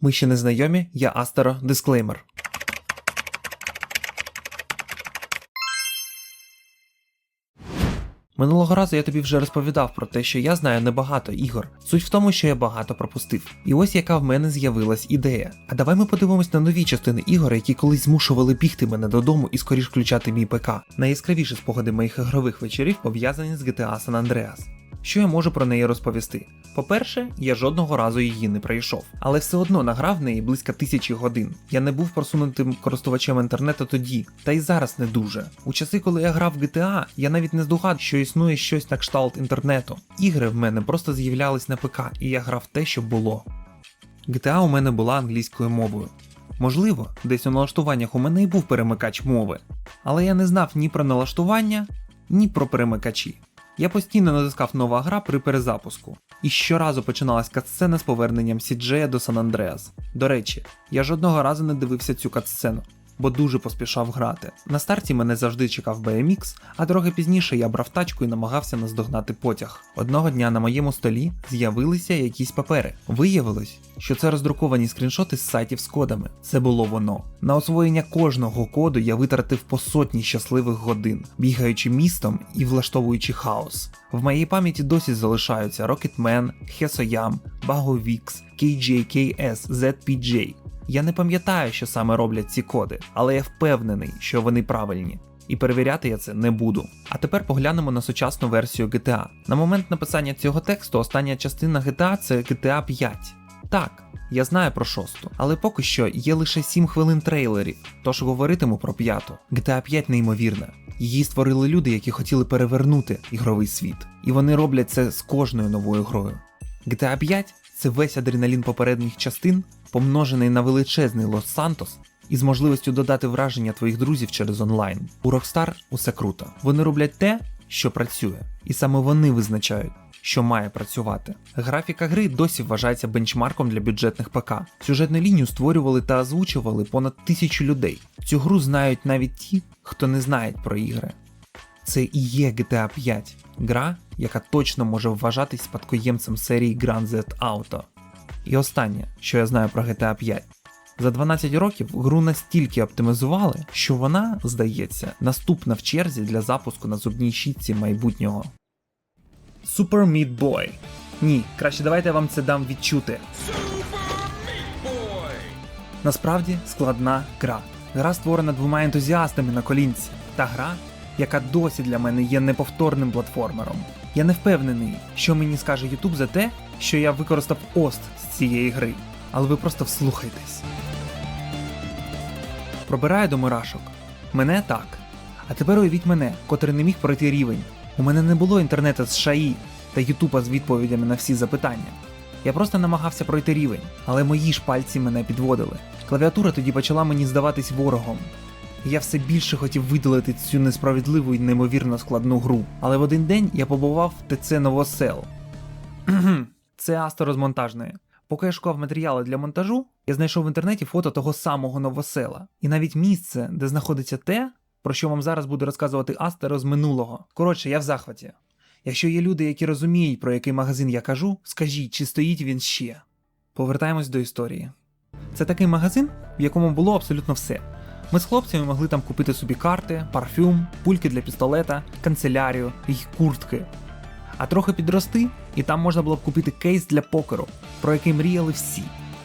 Ми ще не знайомі, я Астеро, дисклеймер. Минулого разу я тобі вже розповідав про те, що я знаю небагато ігор. Суть в тому, що я багато пропустив. І ось яка в мене з'явилась ідея. А давай ми подивимось на нові частини ігор, які колись змушували бігти мене додому і скоріш включати мій ПК. Найяскравіші спогади моїх ігрових вечорів пов'язані з GTA San Andreas. Що я можу про неї розповісти? По-перше, я жодного разу її не пройшов, але все одно награв в неї близько тисячі годин. Я не був просунутим користувачем інтернету тоді, та й зараз не дуже. У часи, коли я грав в GTA, я навіть не здогад, що існує щось на кшталт інтернету. Ігри в мене просто з'являлись на ПК, і я грав те, що було. GTA у мене була англійською мовою. Можливо, десь у налаштуваннях у мене і був перемикач мови, але я не знав ні про налаштування, ні про перемикачі. Я постійно натискав нова гра при перезапуску, і щоразу починалась катсцена з поверненням Сіджея до Сан Андреас. До речі, я жодного разу не дивився цю катсцену, бо дуже поспішав грати. На старті мене завжди чекав BMX, а трохи пізніше я брав тачку і намагався наздогнати потяг. Одного дня на моєму столі з'явилися якісь папери. Виявилось, що це роздруковані скріншоти з сайтів з кодами. Це було воно. На освоєння кожного коду я витратив по сотні щасливих годин, бігаючи містом і влаштовуючи хаос. В моїй пам'яті досі залишаються Rocketman, Hesoyam, Bagovix, KJKS, ZPJ. Я не пам'ятаю, що саме роблять ці коди, але я впевнений, що вони правильні. І перевіряти я це не буду. А тепер поглянемо на сучасну версію GTA. На момент написання цього тексту остання частина GTA це GTA 5. Так, я знаю про шосту, але поки що є лише 7 хвилин трейлерів, тож говоритиму про п'яту. GTA 5 неймовірна. Її створили люди, які хотіли перевернути ігровий світ. І вони роблять це з кожною новою грою. GTA 5 це весь адреналін попередніх частин, помножений на величезний Лос-Сантос із можливістю додати враження твоїх друзів через онлайн. У Rockstar усе круто. Вони роблять те, що працює, і саме вони визначають, що має працювати. Графіка гри досі вважається бенчмарком для бюджетних ПК. Сюжетну лінію створювали та озвучували понад тисячу людей. Цю гру знають навіть ті, хто не знає про ігри. Це і є GTA 5, гра, яка точно може вважатись спадкоємцем серії Grand Theft Auto. І останнє, що я знаю про GTA 5. За 12 років гру настільки оптимізували, що вона, здається, наступна в черзі для запуску на зубній щітці майбутнього. Super Meat Boy. Ні, краще давайте я вам це дам відчути. Насправді складна гра. Гра створена двома ентузіастами на колінці. Та гра, яка досі для мене є неповторним платформером. Я не впевнений, що мені скаже YouTube за те, що я використав ост з цієї гри, але ви просто вслухайтесь. Пробираю до мурашок. Мене так. А тепер уявіть мене, котрий не міг пройти рівень. У мене не було інтернету з ШАІ та Ютуба з відповідями на всі запитання. Я просто намагався пройти рівень, але мої ж пальці мене підводили. Клавіатура тоді почала мені здаватись ворогом. Я все більше хотів видалити цю несправедливу і неймовірно складну гру. Але в один день я побував в ТЦ Новосел. Це Асто розмонтажне. Поки я шукав матеріали для монтажу, я знайшов в інтернеті фото того самого новосела, і навіть місце, де знаходиться те, про що вам зараз буде розказувати Астеро з минулого. Коротше, я в захваті. Якщо є люди, які розуміють, про який магазин я кажу, скажіть, чи стоїть він ще. Повертаємось до історії. Це такий магазин, в якому було абсолютно все. Ми з хлопцями могли там купити собі карти, парфюм, пульки для пістолета, канцелярію і куртки. А трохи підрости, і там можна було б купити кейс для покеру, про який мріяли всі.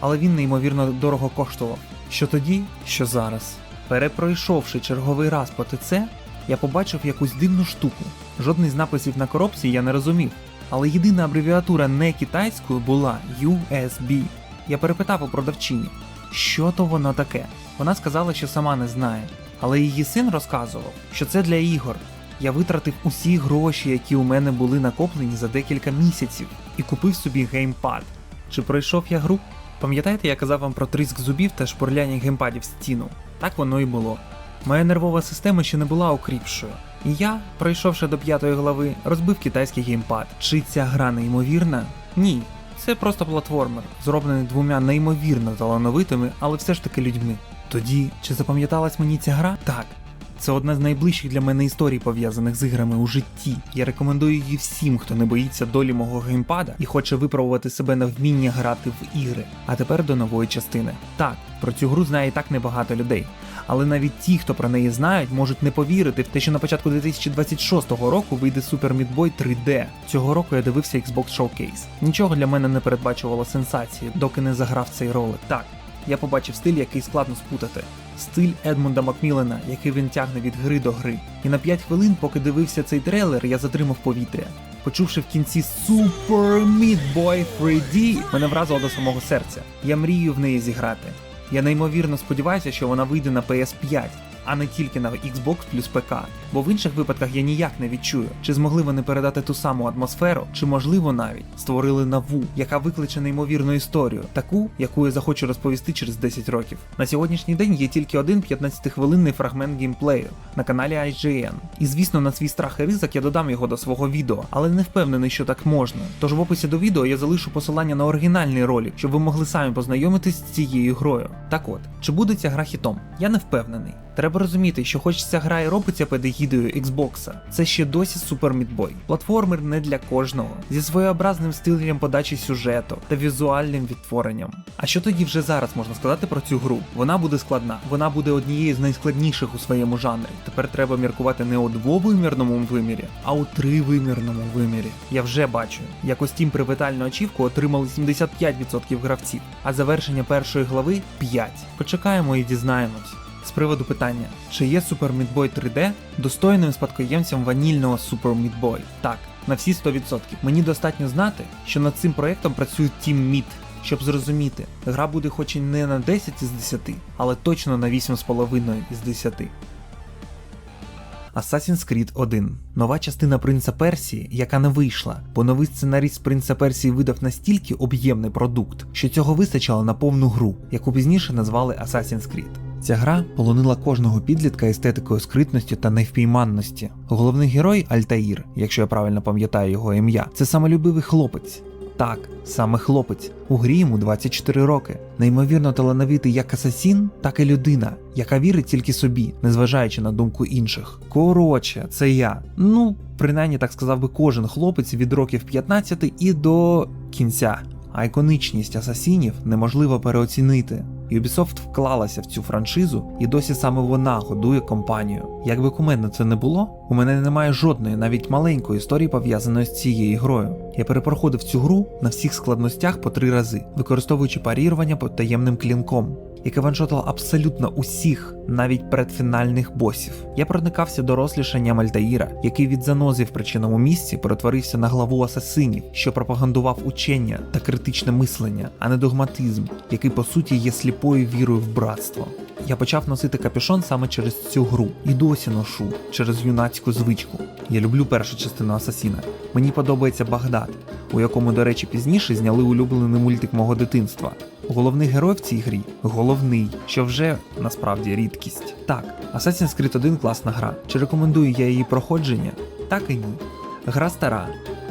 Але він неймовірно дорого коштував. Що тоді, що зараз. Перепройшовши черговий раз по ТЦ, я побачив якусь дивну штуку. Жодний з написів на коробці я не розумів. Але єдина абревіатура не китайською була USB. Я перепитав у продавчині, що то воно таке. Вона сказала, що сама не знає. Але її син розказував, що це для ігор. Я витратив усі гроші, які у мене були накоплені за декілька місяців, і купив собі геймпад. Чи пройшов я гру? Пам'ятаєте, я казав вам про тріск зубів та шпурляння геймпадів в стіну? Так воно і було. Моя нервова система ще не була укріпшою. І я, пройшовши до п'ятої глави, розбив китайський геймпад. Чи ця гра неймовірна? Ні. Це просто платформер, зроблений двома неймовірно талановитими, але все ж таки людьми. Тоді, чи запам'яталась мені ця гра? Так. Це одна з найближчих для мене історій, пов'язаних з іграми у житті. Я рекомендую її всім, хто не боїться долі мого геймпада і хоче випробувати себе на вміння грати в ігри. А тепер до нової частини. Так, про цю гру знає і так небагато людей. Але навіть ті, хто про неї знають, можуть не повірити в те, що на початку 2026 року вийде Super Meat Boy 3D. Цього року я дивився Xbox Showcase. Нічого для мене не передбачувало сенсації, доки не заграв цей ролик. Так, я побачив стиль, який складно спутати. Стиль Едмунда Макмілена, який він тягне від гри до гри. І на 5 хвилин, поки дивився цей трейлер, я затримав повітря. Почувши в кінці Super Meat Boy 3D, мене вразило до самого серця. Я мрію в неї зіграти. Я неймовірно сподіваюся, що вона вийде на PS5, а не тільки на Xbox плюс ПК, бо в інших випадках я ніяк не відчую, чи змогли вони передати ту саму атмосферу, чи можливо навіть створили нову, яка викличе неймовірну історію, таку, яку я захочу розповісти через 10 років. На сьогоднішній день є тільки один 15-хвилинний фрагмент геймплею на каналі IGN. І звісно, на свій страх і ризик я додам його до свого відео, але не впевнений, що так можна. Тож в описі до відео я залишу посилання на оригінальний ролик, щоб ви могли самі познайомитись з цією грою. Так от, чи буде ця гра хітом? Я не впевнений. Треба розуміти, що хоч ця гра і робиться під егідою Xbox, це ще досі Super Meat Boy. Платформер не для кожного, зі своєобразним стилем подачі сюжету та візуальним відтворенням. А що тоді вже зараз можна сказати про цю гру? Вона буде складна, вона буде однією з найскладніших у своєму жанрі. Tепер треба міркувати не у двовимірному вимірі, а у тривимірному вимірі. Я вже бачу, як ось Steam привітальну очівку отримали 75% гравців, а завершення першої глави 5. Почекаємо і дізнаємось. З приводу питання, чи є Super Meat Boy 3D достойним спадкоємцем ванільного Super Meat Boy? Так, на всі 100%. Мені достатньо знати, що над цим проєктом працює Team Meat, щоб зрозуміти, гра буде хоч і не на 10 із 10, але точно на 8,5 із 10. Assassin's Creed 1. Нова частина Принца Персії, яка не вийшла, бо новий сценаріст Принца Персії видав настільки об'ємний продукт, що цього вистачило на повну гру, яку пізніше назвали Assassin's Creed. Ця гра полонила кожного підлітка естетикою скритності та невпійманності. Головний герой Альтаїр, якщо я правильно пам'ятаю його ім'я, це самолюбивий хлопець. Так, саме хлопець. У грі йому 24 роки. Неймовірно талановитий як асасін, так і людина, яка вірить тільки собі, незважаючи на думку інших. Коротше, це я. Ну, принаймні так сказав би кожен хлопець від років 15 і до кінця. А іконічність асасінів неможливо переоцінити. Ubisoft вклалася в цю франшизу, і досі саме вона годує компанію. Якби кумедно це не було, у мене немає жодної, навіть маленької історії пов'язаної з цією грою. Я перепроходив цю гру на всіх складностях по три рази, використовуючи парірування під таємним клінком. Яке ваншотило абсолютно усіх, навіть передфінальних босів. Я проникався дорослішанням Альтаїра, який від занози в причинному місці перетворився на главу асасинів, що пропагандував учення та критичне мислення, а не догматизм, який по суті є сліпою вірою в братство. Я почав носити капюшон саме через цю гру і досі ношу через юнацьку звичку. Я люблю першу частину Асасіна. Мені подобається Багдад, у якому, до речі, пізніше зняли улюблений мультик мого дитинства. Головний герой в цій грі головний, що вже насправді рідкість. Так, Assassin's Creed 1 класна гра. Чи рекомендую я її проходження? Так і ні. Гра стара.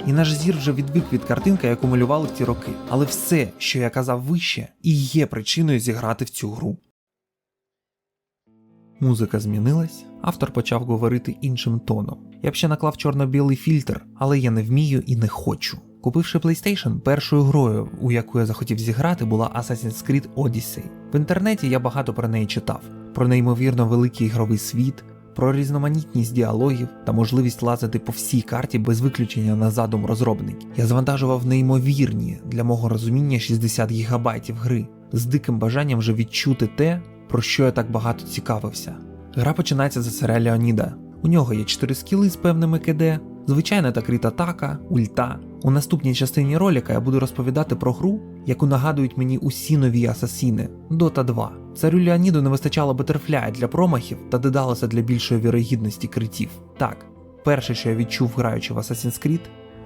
І наш зір вже відвик від картинки, яку малювали в ті роки. Але все, що я казав вище, і є причиною зіграти в цю гру. Музика змінилась, автор почав говорити іншим тоном. Я б ще наклав чорно-білий фільтр, але я не вмію і не хочу. Купивши PlayStation, першою грою, у яку я захотів зіграти, була Assassin's Creed Odyssey. В інтернеті я багато про неї читав: про неймовірно великий ігровий світ, про різноманітність діалогів та можливість лазити по всій карті без виключення на задум розробників. Я завантажував неймовірні для мого розуміння 60 гігабайтів гри з диким бажанням вже відчути те, про що я так багато цікавився. Гра починається за царя Леоніда. У нього є 4 скіли з певними КД, звичайна та крит атака, ульта. У наступній частині ролика я буду розповідати про гру, яку нагадують мені усі нові асасіни Dota 2. Царю Леоніду не вистачало Батерфляя для промахів та додалося для більшої вірогідності критів. Так, перше, що я відчув граючи в Assassin's Creed,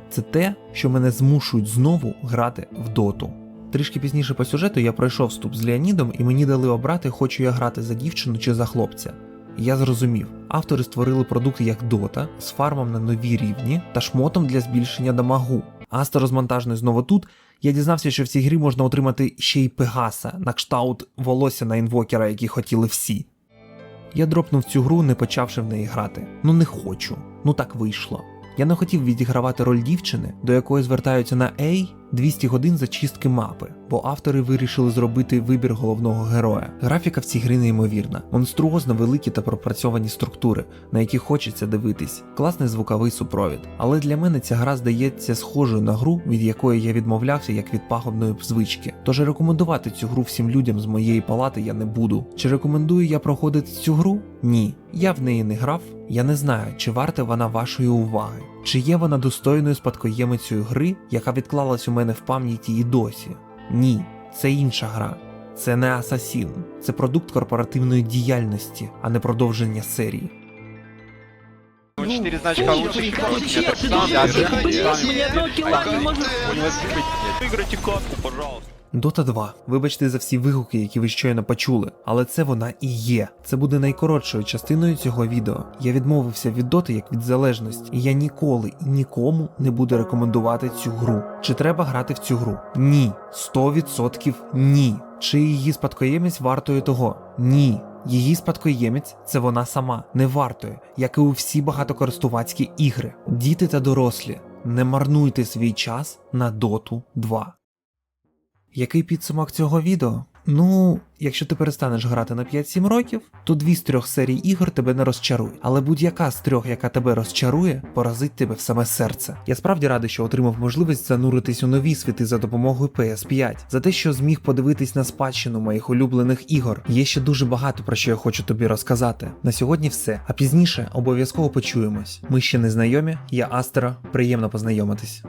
це те, що мене змушують знову грати в доту. Трішки пізніше по сюжету я пройшов вступ з Леонідом, і мені дали обрати, хочу я грати за дівчину чи за хлопця. Я зрозумів, автори створили продукт як Dota з фармом на нові рівні та шмотом для збільшення дамагу. Астро розмонтажний знову тут. Я дізнався, що в цій грі можна отримати ще й Пегаса на кшталт волосся на інвокера, які хотіли всі. Я дропнув цю гру, не почавши в неї грати. Ну не хочу. Ну так вийшло. Я не хотів відігравати роль дівчини, до якої звертаються на A 200 годин зачистки мапи, бо автори вирішили зробити вибір головного героя. Графіка в цій грі неймовірна, монструозно великі та пропрацьовані структури, на які хочеться дивитись. Класний звуковий супровід. Але для мене ця гра здається схожою на гру, від якої я відмовлявся як від пагубної звички. Тож рекомендувати цю гру всім людям з моєї палати я не буду. Чи рекомендую я проходити цю гру? Ні. Я в неї не грав, я не знаю, чи варта вона вашої уваги, чи є вона достойною спадкоємицею гри, яка відклалась у мене в пам'яті і досі. Ні, це інша гра. Це не Асасін, це продукт корпоративної діяльності, а не продовження серії. Ну, Четыре значка лучше, чем Вообще, ты сам, даже да, заходишь, да, мне одного килла не может У него сбить нет. Выиграйте катку, пожалуйста. Дота 2. Вибачте за всі вигуки, які ви щойно почули, але це вона і є. Це буде найкоротшою частиною цього відео. Я відмовився від доти як від залежності, і я ніколи і нікому не буду рекомендувати цю гру. Чи треба грати в цю гру? Ні. 100% ні. Чи її спадкоємець вартою того? Ні. Її спадкоємець це вона сама, не вартою, як і у всі багатокористувацькі ігри. Діти та дорослі, не марнуйте свій час на Доту 2. Який підсумок цього відео? Ну, якщо ти перестанеш грати на 5-7 років, то дві з трьох серій ігор тебе не розчарують. Але будь-яка з трьох, яка тебе розчарує, поразить тебе в саме серце. Я справді радий, що отримав можливість зануритись у нові світи за допомогою PS5, за те, що зміг подивитись на спадщину моїх улюблених ігор. Є ще дуже багато про що я хочу тобі розказати. На сьогодні все, а пізніше обов'язково почуємось. Ми ще не знайомі, я Астера, приємно познайомитись.